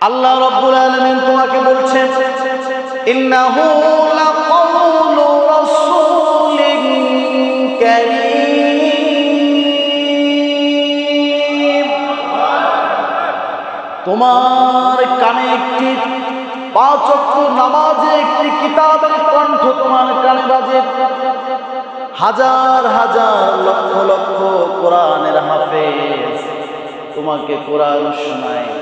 আল্লাহ রব্বুল আলামিন তোমাকে বলছেন তোমার কানে একটি পাঁচ নামাজে একটি কিতাবের কণ্ঠ তোমার কানে বাজে। হাজার হাজার লক্ষ লক্ষ কোরআনের হাফেজ তোমাকে কোরআন শোনায়।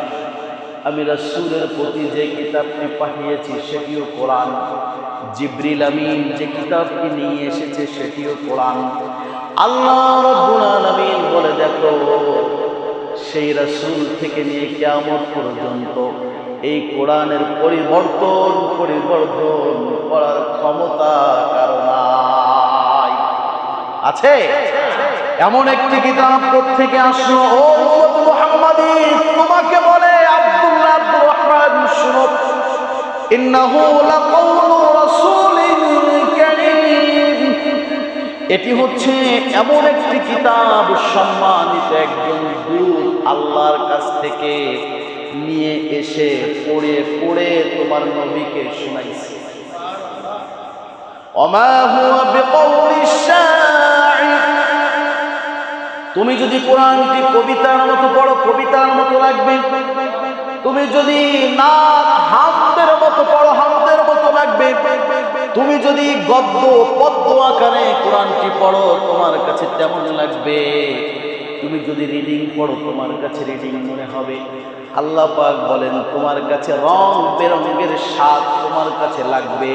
আমি রাসূলের প্রতি যে কিতাবটি পাঠিয়েছি সেটিও কোরআন। জিব্রিল আমিন যে কিতাবটি নিয়ে এসেছে সেটিও কোরআন। আল্লাহ আলামিন বলে, দেখো, সেই রাসূল থেকে নিয়ে কিয়ামত পর্যন্ত এই কোরআনের পরিবর্তন পরিবর্তন করার ক্ষমতা কারও নাই। আছে? এমন একটি কিতাব থেকে আসলো? ও মুহাম্মাদি, তোমাকে এটি হচ্ছে এমন একটি কিতাব সম্মানিত একজন দূত আল্লাহর কাছ থেকে নিয়ে এসে পড়ে পড়ে তোমার নবীকে শোনাইছে। তুমি যদি কোরআনটি কবিতার মতো পড়ো, কবিতার মতো লাগবে। তুমি যদি না হামদের মতো পড়ো হামদের মতো লাগবে তুমি যদি গদ্য, পদ্য আকারে কোরআনটি পড়ো, তোমার কাছে তেমন লাগবে। তুমি যদি রিডিং পড়ো, তোমার কাছে রিডিং মনে হবে। আল্লাহ পাক বলেন, তোমার কাছে রং বেরঙের স্বাদ তোমার কাছে লাগবে।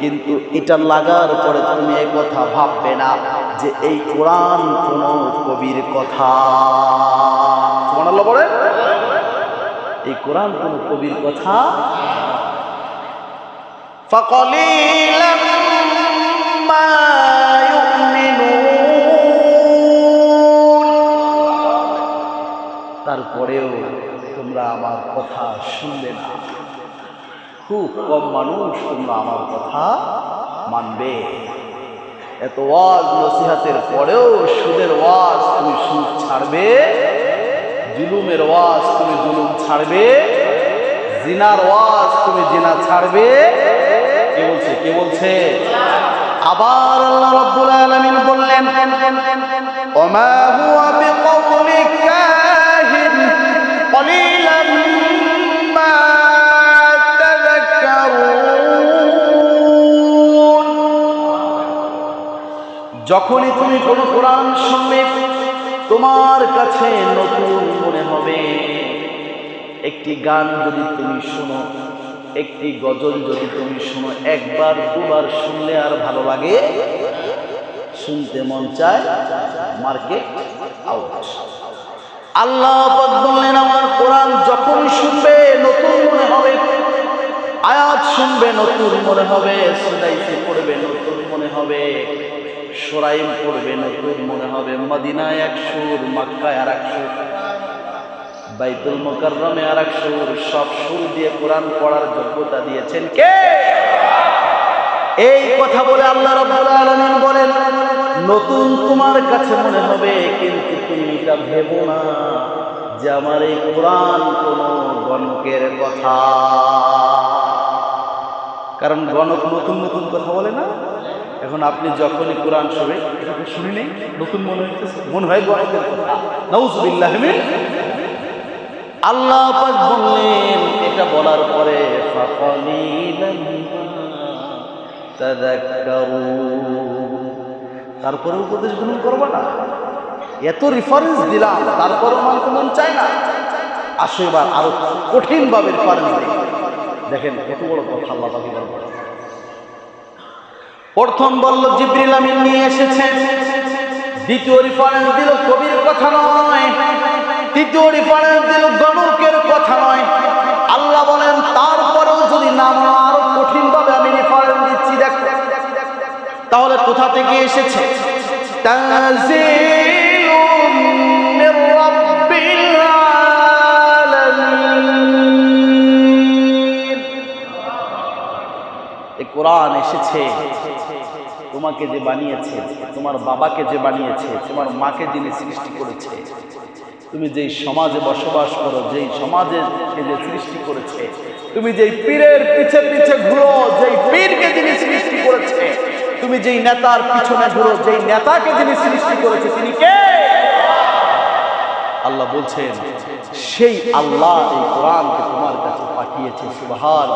কিন্তু এটা লাগার পরে তুমি এই কথা ভাববে না যে এই কোরআন কোন কবির কথা। বলেন। এই কোরআন কোন কবির কথা? তারপরেও তোমরা আমার কথা শুনবে না। খুব কম মানুষ তোমরা আমার কথা মানবে। এত ওয়াজ নসিহাতের পরেও সুদের ওয়াজ তুমি সুদ ছাড়বে? জুলুমের ওয়াজ তুমি জুলুম ছাড়বে, জিনার ওয়াজ তুমি জিনা ছাড়বে। কে বলছে? কে বলছে? আবার আল্লাহ রাব্বুল আলামিন বললেন, ওমা হুয়া বিকওলি কাহিন তাযাক্কারুন। যখনই তুমি কোন কোরআন শুনবে তোমার কাছে নতুন মনে হবে। একটি গান যদি তুমি শোনো, একটি গজল যদি তুমি শোনো, একবার, দুবার শুনলে আর ভালো লাগে। শুনতে মন চায়, মার্কেট আউট। আল্লাহ বললেন, আমার কোরআন যখন শুনবে, নতুন মনে হবে। আয়াত শুনবে, নতুন মনে হবে। সুদাইতে পড়বে, নতুন মনে হবে। সোরাইম পড়বে, নতুন মনে হবে। মদিনায় এক সুর, মক্কায় আর এক সুর। বাইতুল মোকাররমে আর এক সুর। সব সুর দিয়ে কোরআন পড়ার যোগ্যতা দিয়েছেন কে? এই কথা বলে আল্লাহ রাব্বুল আলামিন বলেন, নতুন তোমার কাছে মনে হবে, কিন্তু তুমি এটা ভেবো না যে আমার এই কোরআন কোন গণকের কথা। কারণ গণক নতুন নতুন কথা বলে না? এখন আপনি যখনই কোরআন শুনে এটা তো শুনি নেই, নতুন মনে হইতেছে, মনে হয় গণকের আল্লাহ বললেন, এটা বলার পরে তারপরে উপদেশ গ্রহণ করব না। এত রেফারেন্স দিলাম তারপরে মানতে মন চায় না। আসো এবার আরও কঠিন ভাবে রেফারেন্স দেখেন, কত বড় কথা আল্লাহ বলে। প্রথম বলল, জিব্রিল আমিন নিয়ে এসেছে। দ্বিতীয় রিফারেন্স দিল, কবির কথা নয়। তৃতীয় রিফারেন্স দিল, গণকের কথা নয়। আল্লাহ বলেন, তারপরেও যদি না মানো আরও কঠিন ভাবে আমি রিফারেন্স দিচ্ছি, দেখ। তাহলে কোথা থেকে এসেছে? তানজিলুম এসেছে। তোমাকে যে বানিয়েছে, তোমার বাবাকে যে বানিয়েছে, তোমার মাকে যিনি সৃষ্টি করেছে। তুমি যেই সমাজে বসবাস করো, যেই সমাজে যে সৃষ্টি করেছে, তুমি যেই পীরের পিছে পিছে ঘুরো, যেই পীরকে যিনি সৃষ্টি করেছে, তুমি যেই নেতার পিছনে ঘুরো, যেই নেতাকে যিনি সৃষ্টি করেছে, তিনি কে? আল্লাহ বলছেন, সেই আল্লাহ এই কোরআনকে তোমার কাছে পাঠিয়েছে সুবহান